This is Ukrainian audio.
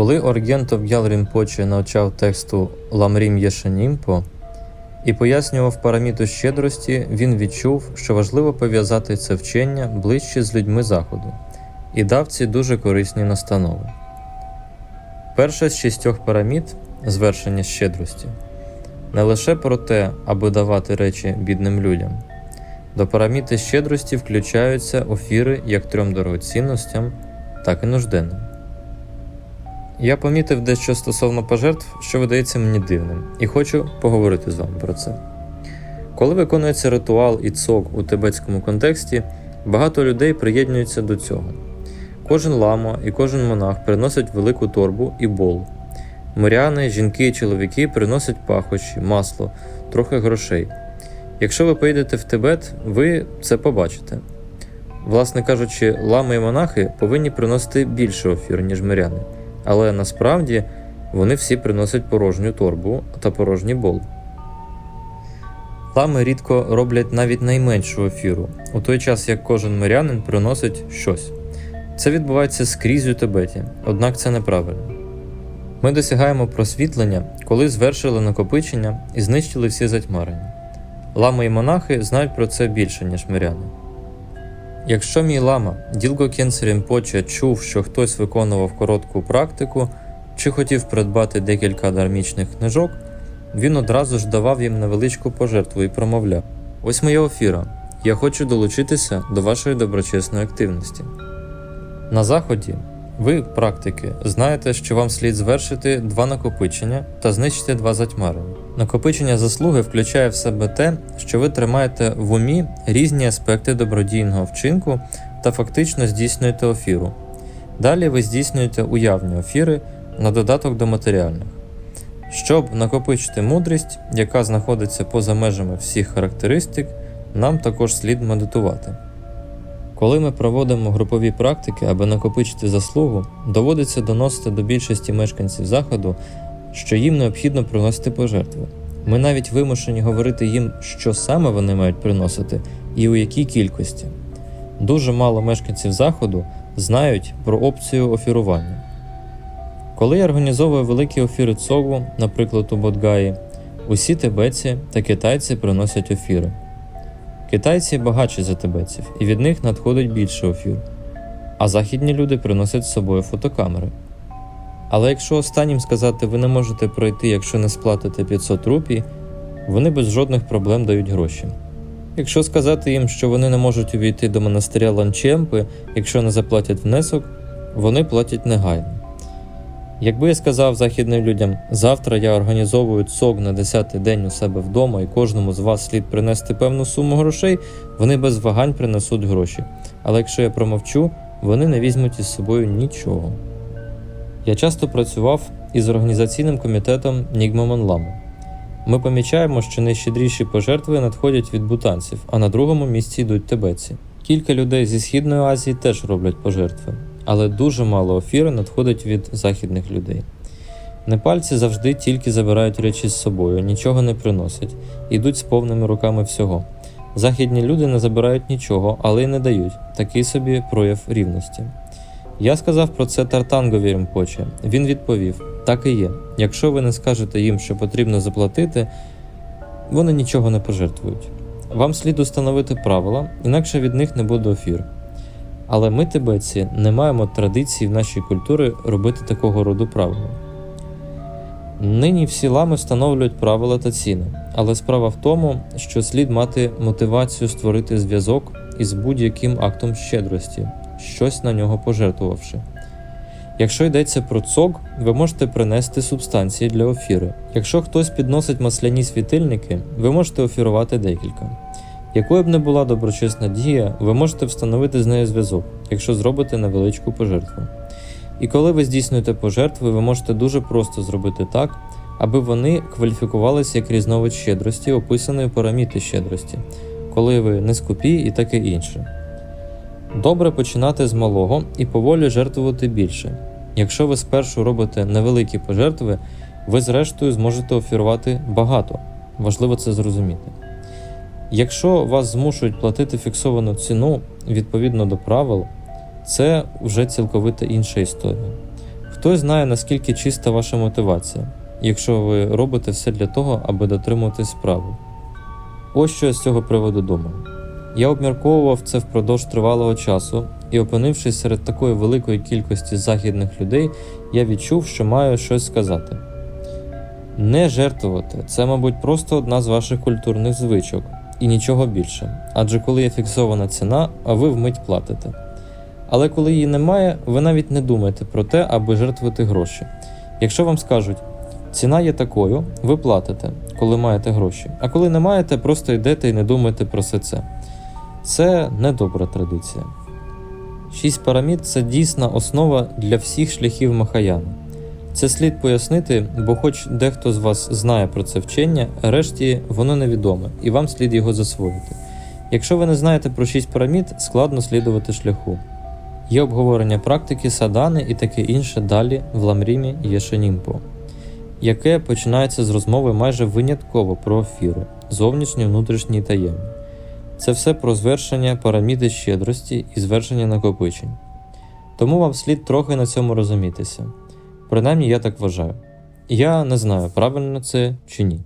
Коли Оргєнто Б'ял Рінпоче навчав тексту Ламрім Єшенімпо і пояснював параміту щедрості, він відчув, що важливо пов'язати це вчення ближче з людьми Заходу і дав ці дуже корисні настанови. Перша з шістьох параміт звершення щедрості не лише про те, аби давати речі бідним людям. До параміти щедрості включаються офіри як трьом дорогоцінностям, так і нужденним. Я помітив дещо стосовно пожертв, що видається мені дивним, і хочу поговорити з вами про це. Коли виконується ритуал і цок у тибетському контексті, багато людей приєднуються до цього. Кожен лама і кожен монах приносить велику торбу і бол. Моряни, жінки і чоловіки приносять пахощі, масло, трохи грошей. Якщо ви поїдете в Тибет, ви це побачите. Власне кажучи, лами і монахи повинні приносити більше офір, ніж миряни, але насправді вони всі приносять порожню торбу та порожній бол. Лами рідко роблять навіть найменшу офіру, у той час як кожен мирянин приносить щось. Це відбувається скрізь у Тибеті, однак це неправильно. Ми досягаємо просвітлення, коли звершили накопичення і знищили всі затьмарення. Лами і монахи знають про це більше, ніж миряни. Якщо мій лама Ділго Рінпоче чув, що хтось виконував коротку практику чи хотів придбати декілька дармічних книжок, він одразу ж давав їм невеличку пожертву і промовляв: Ось моя офіра. Я хочу долучитися до вашої доброчесної активності. На заході ви, практики, знаєте, що вам слід звершити два накопичення та знищити два затьмарення. Накопичення заслуги включає в себе те, що ви тримаєте в умі різні аспекти добродійного вчинку та фактично здійснюєте офіру. Далі ви здійснюєте уявні офіри на додаток до матеріальних. Щоб накопичити мудрість, яка знаходиться поза межами всіх характеристик, нам також слід медитувати. Коли ми проводимо групові практики, аби накопичити заслугу, доводиться доносити до більшості мешканців заходу, що їм необхідно приносити пожертви. Ми навіть вимушені говорити їм, що саме вони мають приносити і у якій кількості. Дуже мало мешканців заходу знають про опцію офірування. Коли я організовую великі офіри цогу, наприклад у Бодгаї, усі тибетці та китайці приносять офіри. Китайці багатші за тибетців, і від них надходить більше офір, а західні люди приносять з собою фотокамери. Але якщо останнім сказати ви не можете пройти, якщо не сплатите 500 рупій, вони без жодних проблем дають гроші. Якщо сказати їм, що вони не можуть увійти до монастиря Ланчемпи, якщо не заплатять внесок, вони платять негайно. Якби я сказав західним людям, завтра я організовую цок на 10-й день у себе вдома і кожному з вас слід принести певну суму грошей, вони без вагань принесуть гроші. Але якщо я промовчу, вони не візьмуть із собою нічого. Я часто працював із організаційним комітетом Нігмамон Ламу. Ми помічаємо, що найщедріші пожертви надходять від бутанців, а на другому місці йдуть тибетці. Кілька людей зі Східної Азії теж роблять пожертви, але дуже мало офіри надходить від західних людей. Непальці завжди тільки забирають речі з собою, нічого не приносять, йдуть з повними руками всього. Західні люди не забирають нічого, але й не дають такий собі прояв рівності. Я сказав про це Тартангові Римпоче. Він відповів: так і є. Якщо ви не скажете їм, що потрібно заплатити, вони нічого не пожертвують. Вам слід установити правила, інакше від них не буде офір. Але ми, тибетці, не маємо традиції в нашій культурі робити такого роду правила. Нині всі лами встановлюють правила та ціни, але справа в тому, що слід мати мотивацію створити зв'язок із будь-яким актом щедрості, щось на нього пожертвувавши. Якщо йдеться про цок, ви можете принести субстанції для офіри. Якщо хтось підносить масляні світильники, ви можете офірувати декілька. Якою б не була доброчесна дія, ви можете встановити з нею зв'язок, якщо зробите невеличку пожертву. І коли ви здійснюєте пожертви, ви можете дуже просто зробити так, аби вони кваліфікувалися як різновид щедрості, описаної параміти щедрості, коли ви не скупі і таке інше. Добре починати з малого і поволі жертвувати більше. Якщо ви спершу робите невеликі пожертви, ви зрештою зможете офірувати багато. Важливо це зрозуміти. Якщо вас змушують платити фіксовану ціну відповідно до правил, це вже цілковито інша історія. Хтось знає, наскільки чиста ваша мотивація, якщо ви робите все для того, аби дотримуватись справи. Ось що я з цього приводу думаю. Я обмірковував це впродовж тривалого часу, і, опинившись серед такої великої кількості західних людей, я відчув, що маю щось сказати. Не жертвувати це, мабуть, просто одна з ваших культурних звичок, і нічого більше. Адже коли є фіксована ціна, а ви вмить платите. Але коли її немає, ви навіть не думаєте про те, аби жертвувати гроші. Якщо вам скажуть, ціна є такою, ви платите, коли маєте гроші, а коли не маєте, просто йдете і не думаєте про все це. Це недобра традиція. Шість пірамід це дійсна основа для всіх шляхів Махаяна. Це слід пояснити, бо хоч дехто з вас знає про це вчення, решті воно невідоме, і вам слід його засвоїти. Якщо ви не знаєте про шість пірамід, складно слідувати шляху. Є обговорення практики садани і таке інше далі в Ламрімі Єшенімпо, яке починається з розмови майже винятково про ефіри, зовнішні, внутрішні таємні. Це все про звершення піраміди щедрості і звершення накопичень. Тому вам слід трохи на цьому розумітися. Принаймні я так вважаю. Я не знаю, правильно це чи ні.